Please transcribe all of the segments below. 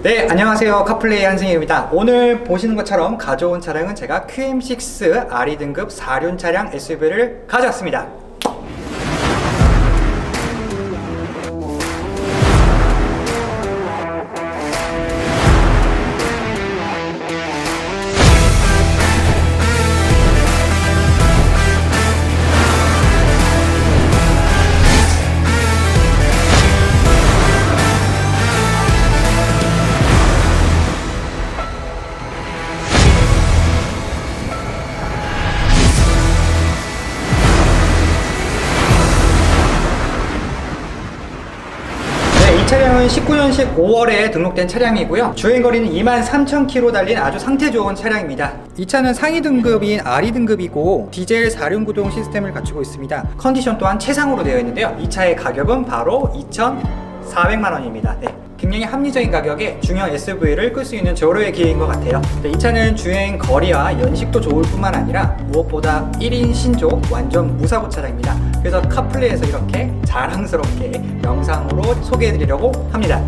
네, 안녕하세요. 카플레이 한승희입니다. 오늘 보시는 것처럼 가져온 차량은 제가 QM6 RE 등급 4륜 차량 SUV를 가져왔습니다. 19년식 5월에 등록된 차량이고요. 주행거리는 23,000km 달린 아주 상태 좋은 차량입니다. 이 차는 상위 등급인 RE 등급이고 디젤 4륜 구동 시스템을 갖추고 있습니다. 컨디션 또한 최상으로 되어 있는데요. 이 차의 가격은 바로 2,400만 원입니다. 네. 굉장히 합리적인 가격에 중형 SUV를 끌 수 있는 저로의 기회인 것 같아요. 네, 이 차는 주행 거리와 연식도 좋을 뿐만 아니라 무엇보다 1인 신조 완전 무사고 차량입니다. 그래서 카플레이에서 이렇게 자랑스럽게 영상으로 소개해드리려고 합니다.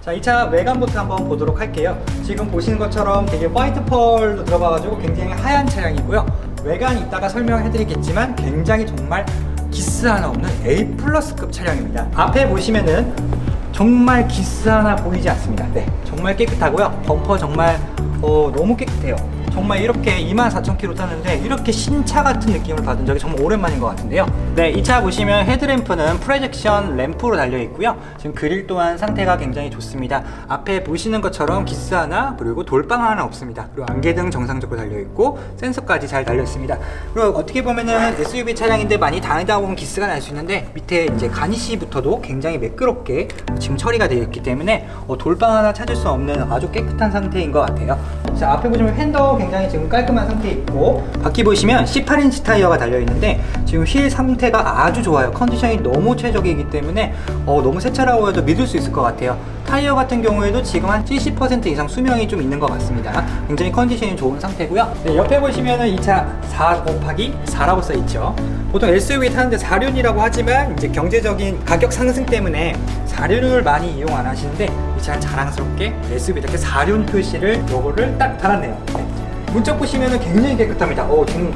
자, 이 차 외관부터 한번 보도록 할게요. 지금 보시는 것처럼 되게 화이트 펄도 들어가가지고 굉장히 하얀 차량이고요. 외관 이따가 설명해드리겠지만 굉장히 정말 기스 하나 없는 A 플러스급 차량입니다. 앞에 보시면은 정말 기스 하나 보이지 않습니다. 네, 정말 깨끗하고요. 범퍼 정말 어, 너무 깨끗해요. 정말 이렇게 24,000km 타는데 이렇게 신차 같은 느낌을 받은 적이 정말 오랜만인 것 같은데요. 네, 이 차 보시면 헤드램프는 프로젝션 램프로 달려 있고요. 지금 그릴 또한 상태가 굉장히 좋습니다. 앞에 보시는 것처럼 기스 하나 그리고 돌방 하나 없습니다. 그리고 안개등 정상적으로 달려 있고 센서까지 잘 달려 있습니다. 그리고 어떻게 보면은 SUV 차량인데 많이 다니다 보면 기스가 날 수 있는데 밑에 이제 가니시부터도 굉장히 매끄럽게 지금 처리가 되어 있기 때문에 어, 돌방 하나 찾을 수 없는 아주 깨끗한 상태인 것 같아요. 자, 앞에 보시면 휀더 굉장히 지금 깔끔한 상태 있고 바퀴 보시면 18인치 타이어가 달려 있는데 지금 휠 상태가 아주 좋아요. 컨디션이 너무 최적이기 때문에 어, 너무 새 차라고 해도 믿을 수 있을 것 같아요. 타이어 같은 경우에도 지금 한 70% 이상 수명이 좀 있는 것 같습니다. 굉장히 컨디션이 좋은 상태고요. 네, 옆에 보시면은 이 차 4 곱하기 4라고 써 있죠. 보통 SUV 타는데 4륜이라고 하지만 이제 경제적인 가격 상승 때문에 4륜을 많이 이용 안 하시는데 이 차는 자랑스럽게 SUV 이렇게 4륜 표시를 요거를 딱 달았네요. 네. 문짝 보시면은 굉장히 깨끗합니다. 어, 지금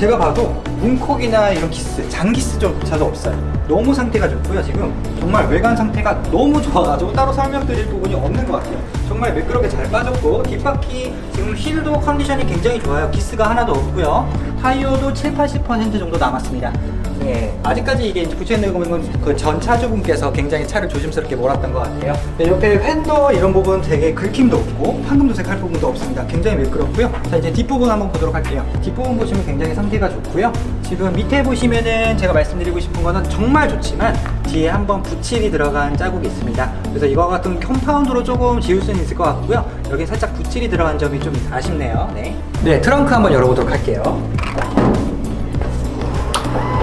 제가 봐도 문콕이나 이런 기스, 장기스조차도 없어요. 너무 상태가 좋고요. 지금 정말 외관 상태가 너무 좋아가지고 따로 설명드릴 부분이 없는 것 같아요. 정말 매끄럽게 잘 빠졌고 뒷바퀴 지금 휠도 컨디션이 굉장히 좋아요. 기스가 하나도 없고요. 타이어도 7, 80% 정도 남았습니다. 네, 아직까지 이게 부채는 그전 차주분께서 굉장히 차를 조심스럽게 몰았던 것 같아요. 네, 옆에 팬더 이런 부분 되게 긁힘도 없고 황금도색 할 부분도 없습니다. 굉장히 매끄럽고요. 자 이제 뒷부분 한번 보도록 할게요. 뒷부분 보시면 굉장히 상태가 좋고요. 지금 밑에 보시면은 제가 말씀드리고 싶은 거는 정말 좋지만 뒤에 한번 붙일이 들어간 자국이 있습니다. 그래서 이거 같은 컴파운드로 조금 지울 수는 있을 것 같고요. 여기 살짝 붙일이 들어간 점이 좀 아쉽네요. 네. 네, 트렁크 한번 열어보도록 할게요.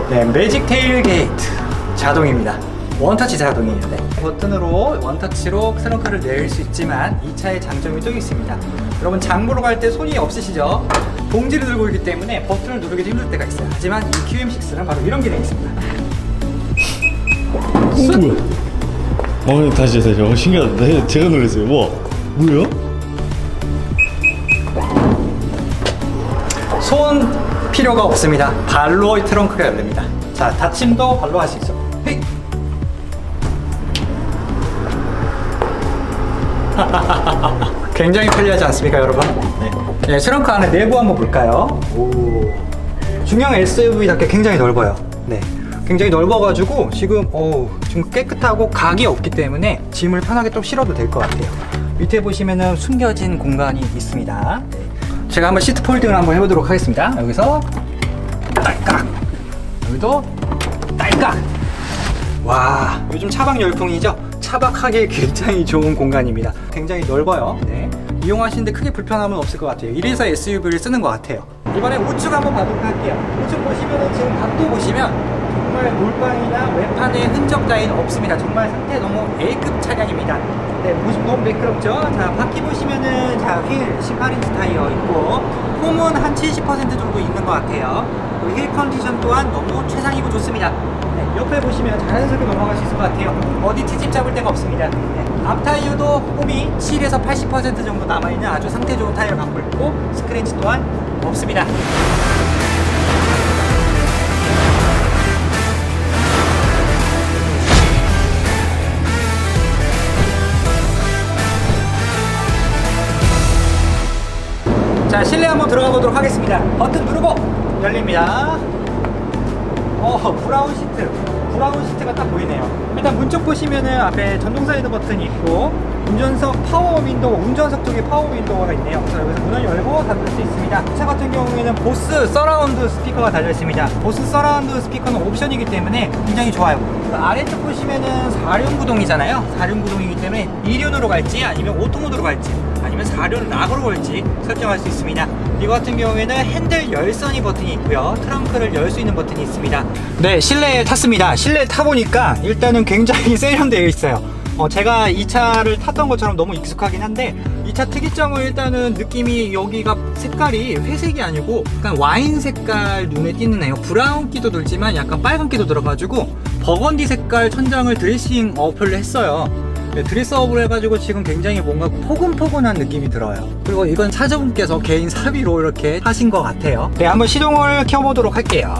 네, 매직 테일 게이트 자동입니다. 원터치 자동이에요. 네. 버튼으로 원터치로 트렁크를 낼 수 있지만 이 차의 장점이 또 있습니다. 여러분 장보러 갈 때 손이 없으시죠? 봉지를 들고 있기 때문에 버튼을 누르기도 힘들 때가 있어요. 하지만 이 QM6는 바로 이런 기능이 있습니다. 어, 다시 다시. 어, 신기하다. 네, 제가 놀랐어요. 와, 뭐야? 손 필요가 없습니다. 발로 이 트렁크가 열립니다. 자, 닫힘도 발로 할 수 있어. 헤이. 굉장히 편리하지 않습니까, 여러분? 네. 네, 트렁크 안에 내부 한번 볼까요? 오. 중형 SUV답게 굉장히 넓어요. 네. 굉장히 넓어가지고 지금 어 지금 깨끗하고 각이 없기 때문에 짐을 편하게 또 실어도 될 것 같아요. 밑에 보시면은 숨겨진 공간이 있습니다. 네. 제가 한번 시트 폴딩을 한번 해보도록 하겠습니다. 여기서 딸깍 여기도 딸깍 와 요즘 차박 열풍이죠 차박하기 굉장히 좋은 공간입니다 굉장히 넓어요 네. 이용하시는데 크게 불편함은 없을 것 같아요 이래서 SUV를 쓰는 것 같아요 이번에 우측 한번 봐도록 할게요 우측 보시면은 지금 각도 보시면 정말 골방이나 외판에 흔적 따윈 없습니다 정말 상태 너무 A급 차량입니다 네, 보시 너무 매끄럽죠? 자, 바퀴 보시면은 자, 휠 18인치 타이어 있고 홈은 한 70% 정도 있는 것 같아요. 힐 컨디션 또한 너무 최상이고 좋습니다. 네, 옆에 보시면 자연스럽게 넘어갈 수 있을 것 같아요. 어디 트집 잡을 데가 없습니다. 네, 앞 타이어도 홈이 7에서 80% 정도 남아있는 아주 상태 좋은 타이어를 갖고 있고 스크래치 또한 없습니다. 자 실내 한번 들어가 보도록 하겠습니다. 버튼 누르고 열립니다. 어 브라운 시트. 브라운 시트가 딱 보이네요. 일단 문쪽 보시면은 앞에 전동 사이드 버튼이 있고 운전석 파워 윈도우 운전석 쪽에 파워 윈도우가 있네요. 그래서 여기서 문을 열고 닫을 수 있습니다. 이차 같은 경우에는 보스 서라운드 스피커가 달려 있습니다. 보스 서라운드 스피커는 옵션이기 때문에 굉장히 좋아요. 그 아래쪽 보시면은 4륜 구동이잖아요. 4륜 구동이기 때문에 2륜으로 갈지 아니면 오토 모드로 갈지 아니면 4륜 락으로 걸지 설정할 수 있습니다. 이거 같은 경우에는 핸들 열선이 버튼이 있고요. 트렁크를 열 수 있는 버튼이 있습니다. 네, 실내에 탔습니다. 실내에 타보니까 일단은 굉장히 세련되어 있어요. 어, 제가 이 차를 탔던 것처럼 너무 익숙하긴 한데 이 차 특이점은 일단은 느낌이 여기가 색깔이 회색이 아니고 약간 와인 색깔 눈에 띄는 애요 브라운기도 돌지만 약간 빨간기도 들어가지고 버건디 색깔 천장을 드레싱 어플을 했어요. 네, 드레스업을 해가지고 지금 굉장히 뭔가 포근포근한 느낌이 들어요. 그리고 이건 차주분께서 개인 사비로 이렇게 하신 것 같아요. 네, 한번 시동을 켜보도록 할게요.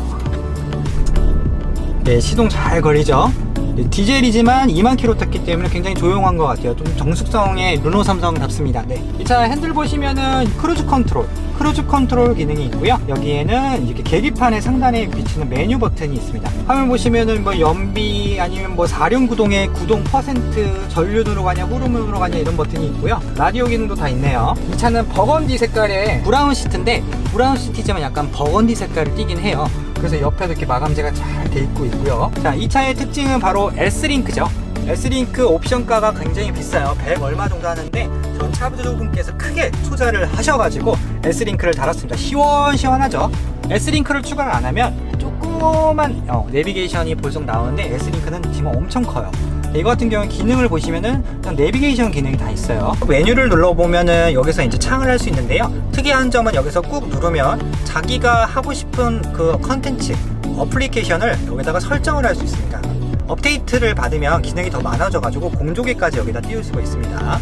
네, 시동 잘 걸리죠? 네, 디젤이지만 2만 킬로 탔기 때문에 굉장히 조용한 것 같아요. 좀 정숙성의 르노 삼성답습니다. 네. 이 차 핸들 보시면은 크루즈 컨트롤, 크루즈 컨트롤 기능이 있고요. 여기에는 이렇게 계기판의 상단에 비치는 메뉴 버튼이 있습니다. 화면 보시면은 뭐 연비 아니면 뭐 사륜 구동의 구동 퍼센트 전륜으로 가냐 호르몬으로 가냐 이런 버튼이 있고요. 라디오 기능도 다 있네요. 이 차는 버건디 색깔의 브라운 시트인데 브라운 시트지만 약간 버건디 색깔을 띠긴 해요. 그래서 옆에도 이렇게 마감재가 잘 돼 있고 있고요. 자, 이 차의 특징은 바로 S링크죠. S링크 옵션가가 굉장히 비싸요. 100 얼마 정도 하는데 전 차주분께서 크게 투자를 하셔가지고 S링크를 달았습니다. 시원시원하죠. S링크를 추가를 안 하면 조그만 어, 내비게이션이 볼속 나오는데 S링크는 지금 엄청 커요. 이거 같은 경우는 기능을 보시면은 그냥 내비게이션 기능이 다 있어요. 메뉴를 눌러보면은 여기서 이제 창을 할 수 있는데요. 특이한 점은 여기서 꾹 누르면 자기가 하고 싶은 그 컨텐츠, 어플리케이션을 여기다가 설정을 할 수 있습니다. 업데이트를 받으면 기능이 더 많아져 가지고 공조기까지 여기다 띄울 수가 있습니다.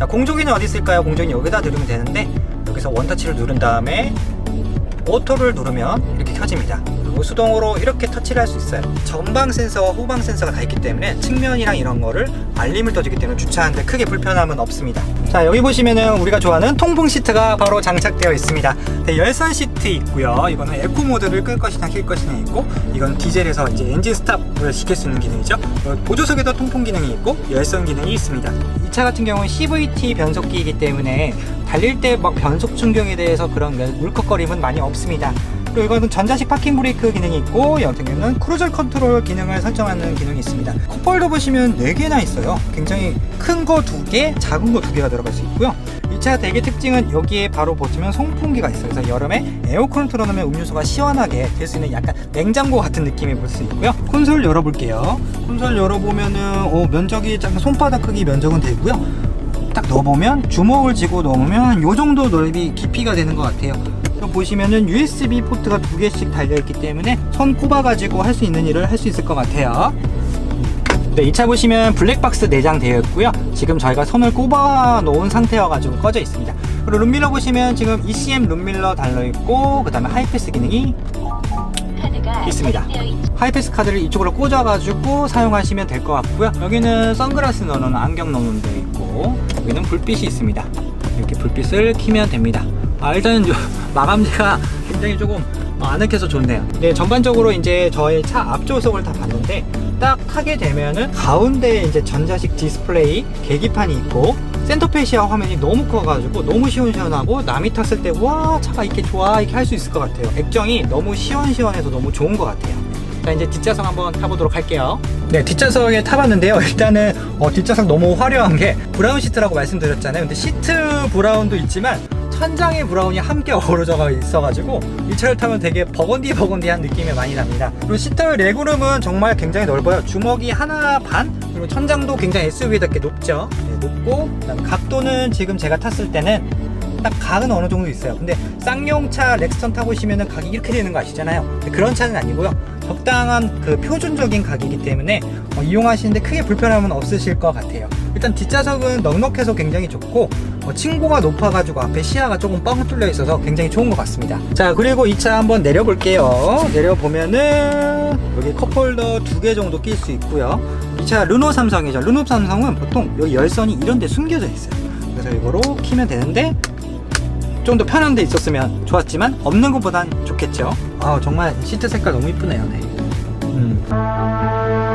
자, 공조기는 어디 있을까요? 공조기 여기다 누르면 되는데 여기서 원터치를 누른 다음에 오토를 누르면 이렇게 켜집니다. 그리고 수동으로 이렇게 터치를 할 수 있어요. 전방 센서와 후방 센서가 다 있기 때문에 측면이랑 이런 거를 알림을 떠주기 때문에 주차하는데 크게 불편함은 없습니다. 자 여기 보시면은 우리가 좋아하는 통풍 시트가 바로 장착되어 있습니다. 네, 열선 시트 있고요. 이거는 에코 모드를 끌 것이나 킬 것이나 있고 이건 디젤에서 이제 엔진 스탑을 시킬 수 있는 기능이죠. 어, 보조석에도 통풍 기능이 있고 열선 기능이 있습니다. 이 차 같은 경우는 CVT 변속기이기 때문에 달릴 때 막 변속 충격에 대해서 그런 울컥거림은 많이 없습니다. 그리고 이거는 전자식 파킹 브레이크 기능이 있고 여기 같은 경우는 크루즈 컨트롤 기능을 설정하는 기능이 있습니다. 컵홀더 보시면 4개나 있어요. 굉장히 큰 거 2개, 작은 거 2개가 들어갈 수 있고요. 이차 대개 특징은 여기에 바로 보시면 송풍기가 있어요. 그래서 여름에 에어컨을 틀어놓으면 음료수가 시원하게 될 수 있는 약간 냉장고 같은 느낌이 볼 수 있고요. 콘솔 열어볼게요. 콘솔 열어보면은 어, 면적이 잠깐 손바닥 크기 면적은 되고요. 딱 넣어보면 주먹을 쥐고 넣으면 요 정도 넓이 깊이가 되는 것 같아요. 보시면은 USB 포트가 두 개씩 달려 있기 때문에 손 꼽아가지고 할 수 있는 일을 할 수 있을 것 같아요. 네, 이 차 보시면 블랙박스 내장 되어 있고요. 지금 저희가 손을 꼽아 놓은 상태여가지고 꺼져 있습니다. 그리고 룸밀러 보시면 지금 ECM 룸밀러 달려 있고, 그 다음에 하이패스 기능이 있습니다. 하이패스 카드를 이쪽으로 꽂아가지고 사용하시면 될 것 같고요. 여기는 선글라스 넣는 안경 넣는 데 있고 여기는 불빛이 있습니다. 이렇게 불빛을 키면 됩니다. 아 일단은 요 마감재가 굉장히 조금 아늑해서 좋네요. 네 전반적으로 이제 저의 차 앞조석을 다 봤는데 딱 타게 되면은 가운데 이제 전자식 디스플레이 계기판이 있고 센터페시아 화면이 너무 커가지고 너무 시원시원하고 남이 탔을 때 와 차가 이렇게 좋아 이렇게 할 수 있을 것 같아요. 액정이 너무 시원시원해서 너무 좋은 것 같아요. 자 이제 뒷좌석 한번 타보도록 할게요. 네 뒷좌석에 타봤는데요. 일단은 어, 뒷좌석 너무 화려한 게 브라운 시트라고 말씀드렸잖아요. 근데 시트 브라운도 있지만 천장에 브라운이 함께 어우러져 있어가지고 이 차를 타면 되게 버건디 버건디한 느낌이 많이 납니다. 그리고 시트 레그룸은 정말 굉장히 넓어요. 주먹이 하나 반 그리고 천장도 굉장히 SUV답게 높죠. 네, 높고 각도는 지금 제가 탔을 때는 딱 각은 어느 정도 있어요. 근데 쌍용차 렉스턴 타고 오시면은 각이 이렇게 되는 거 아시잖아요. 그런 차는 아니고요. 적당한 그 표준적인 각이기 때문에 어, 이용하시는데 크게 불편함은 없으실 것 같아요. 일단 뒷좌석은 넉넉해서 굉장히 좋고 어, 층고가 높아가지고 앞에 시야가 조금 뻥 뚫려 있어서 굉장히 좋은 것 같습니다. 자 그리고 이 차 한번 내려볼게요. 내려보면은 여기 컵홀더 두 개 정도 낄 수 있고요. 이 차 르노 삼성이죠. 르노 삼성은 보통 여기 열선이 이런 데 숨겨져 있어요. 그래서 이거로 키면 되는데 좀 더 편한 데 있었으면 좋았지만 없는 것보단 좋겠죠. 아 정말 시트 색깔 너무 이쁘네요. 네. 음.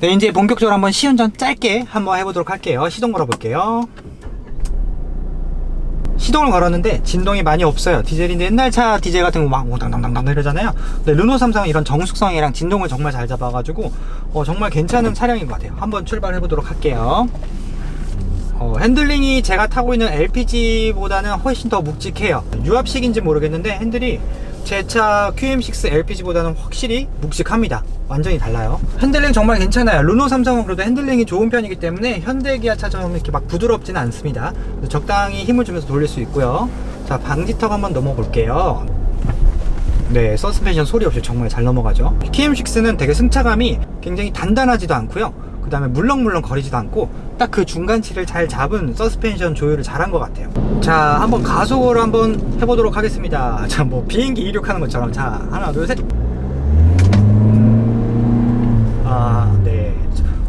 네 이제 본격적으로 한번 시운전 짧게 한번 해보도록 할게요. 시동 걸어볼게요. 시동을 걸었는데 진동이 많이 없어요. 디젤인데 옛날 차 디젤 같은 거막 우당당당당 이러잖아요. 근데 르노 삼성은 이런 정숙성이랑 진동을 정말 잘 잡아가지고 어, 정말 괜찮은 차량인 것 같아요. 한번 출발해 보도록 할게요. 어, 핸들링이 제가 타고 있는 LPG보다는 훨씬 더 묵직해요. 유압식인지 모르겠는데 핸들이 제 차 QM6 LPG보다는 확실히 묵직합니다. 완전히 달라요. 핸들링 정말 괜찮아요. 르노 삼성은 그래도 핸들링이 좋은 편이기 때문에 현대 기아 차처럼 이렇게 막 부드럽지는 않습니다. 적당히 힘을 주면서 돌릴 수 있고요. 자, 방지턱 한번 넘어 볼게요. 네, 서스펜션 소리 없이 정말 잘 넘어가죠. TM6는 되게 승차감이 굉장히 단단하지도 않고요. 그 다음에 물렁물렁 거리지도 않고 딱 그 중간치를 잘 잡은 서스펜션 조율을 잘한 것 같아요. 자, 한번 가속을 한번 해보도록 하겠습니다. 자, 뭐 비행기 이륙하는 것처럼 자, 하나, 둘, 셋. 아, 네.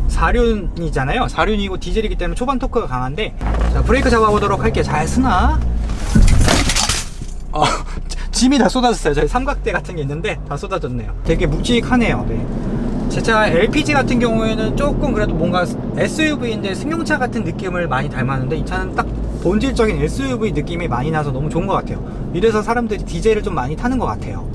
사륜이잖아요. 사륜이고 디젤이기 때문에 초반 토크가 강한데 자, 브레이크 잡아보도록 할게요. 잘 쓰나? 어, 짐이 다 쏟아졌어요. 저희 삼각대 같은 게 있는데 다 쏟아졌네요. 되게 묵직하네요. 네. 제차 LPG 같은 경우에는 조금 그래도 뭔가 SUV인데 승용차 같은 느낌을 많이 닮았는데 이 차는 딱 본질적인 SUV 느낌이 많이 나서 너무 좋은 것 같아요. 이래서 사람들이 디젤을 좀 많이 타는 것 같아요.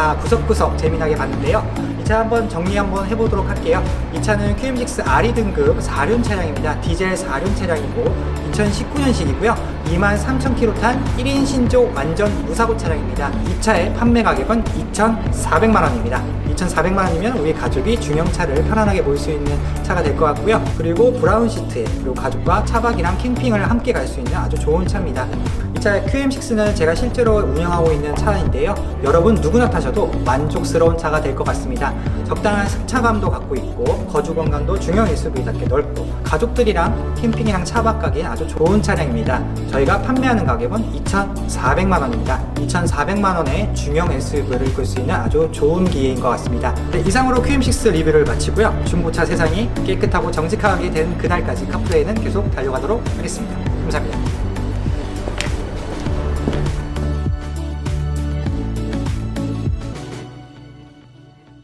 다 구석구석 재미나게 봤는데요. 이 차 한번 정리 한번 해보도록 할게요. 이 차는 QM6 RE 등급 4륜 차량입니다. 디젤 4륜 차량이고 2019년식이고요. 23,000km 탄 1인 신조 완전 무사고 차량입니다. 이 차의 판매 가격은 2,400만 원입니다. 2,400만 원이면 우리 가족이 중형차를 편안하게 볼 수 있는 차가 될 것 같고요. 그리고 브라운 시트에 그리고 가족과 차박이랑 캠핑을 함께 갈 수 있는 아주 좋은 차입니다. 이차 QM6는 제가 실제로 운영하고 있는 차인데요. 여러분 누구나 타셔도 만족스러운 차가 될 것 같습니다. 적당한 승차감도 갖고 있고 거주 공간도 중형 SUV답게 넓고 가족들이랑 캠핑이랑 차박 가기에 아주 좋은 차량입니다. 저희가 판매하는 가격은 2,400만 원입니다. 2,400만 원에 중형 SUV를 이끌 수 있는 아주 좋은 기회인 것 같습니다. 네, 이상으로 QM6 리뷰를 마치고요. 중고차 세상이 깨끗하고 정직하게 된 그날까지 카프레이는 계속 달려가도록 하겠습니다. 감사합니다.